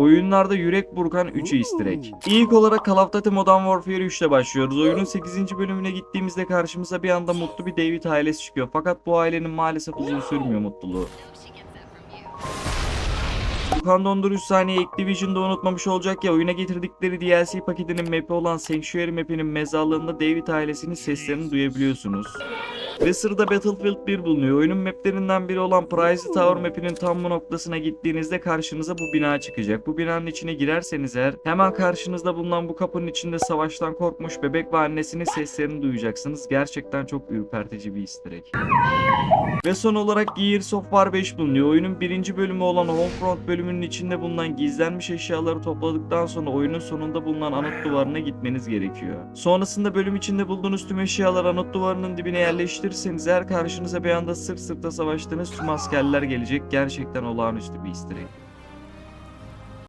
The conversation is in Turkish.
Oyunlarda yürek burkan 3 easter egg. İlk olarak Call of Duty Modern Warfare 3 ile başlıyoruz. Oyunun 8. bölümüne gittiğimizde karşımıza bir anda mutlu bir David ailesi çıkıyor. Fakat bu ailenin maalesef uzun sürmüyor mutluluğu. Dukan Dondur 3 saniye Activision'da unutmamış olacak ya oyuna getirdikleri DLC paketinin map'i olan Sanctuary map'inin mezarlığında David ailesinin seslerini duyabiliyorsunuz. Ve sırada Battlefield 1 bulunuyor. Oyunun maplerinden biri olan Prize Tower map'inin tam bu noktasına gittiğinizde karşınıza bu bina çıkacak. Bu binanın içine girerseniz eğer hemen karşınızda bulunan bu kapının içinde savaştan korkmuş bebek ve annesinin seslerini duyacaksınız. Gerçekten çok ürpertici bir easter egg. Ve son olarak Gears of War 5 bulunuyor. Oyunun birinci bölümü olan Homefront bölümünün içinde bulunan gizlenmiş eşyaları topladıktan sonra oyunun sonunda bulunan anıt duvarına gitmeniz gerekiyor. Sonrasında bölüm içinde bulduğunuz tüm eşyaları anıt duvarının dibine yerleştirirseniz eğer karşınıza bir anda sırt sırta savaştığınız tüm askerler gelecek. Gerçekten olağanüstü bir egg.